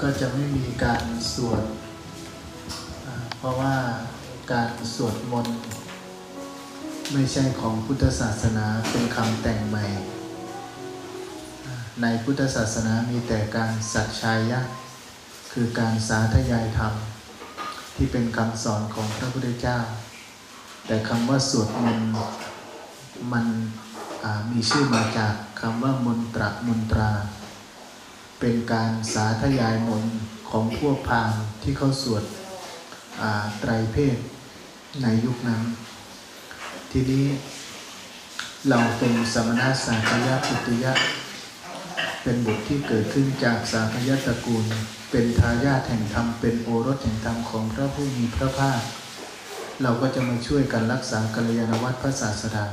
ก็จะไม่มีการสวดเพราะว่าการสวดมนต์ไม่ใช่ของพุทธศาสนาเป็นคำแต่งใหม่ ในพุทธศาสนามีแต่การสัจชายะ คือการสาธยายธรรม ที่เป็นคำสอนของพระพุทธเจ้า แต่คำว่าสวดมนต์มันอ่ามีชื่อมาจากคำว่ามนตรมนตรา เป็นการสาธยายมนของพวกพามที่เขาสวดไตรเพศในยุคนั้น ทีนี้เราเป็นสมณะสาคยะปุตยะ เป็นบุตรที่เกิดขึ้นจากสาคยตระกูล เป็นทายาทแห่งธรรม เป็นโอรสแห่งธรรมของพระผู้มีพระภาค เราก็จะมาช่วยกันรักษากัลยาณวัตรพระศาสดา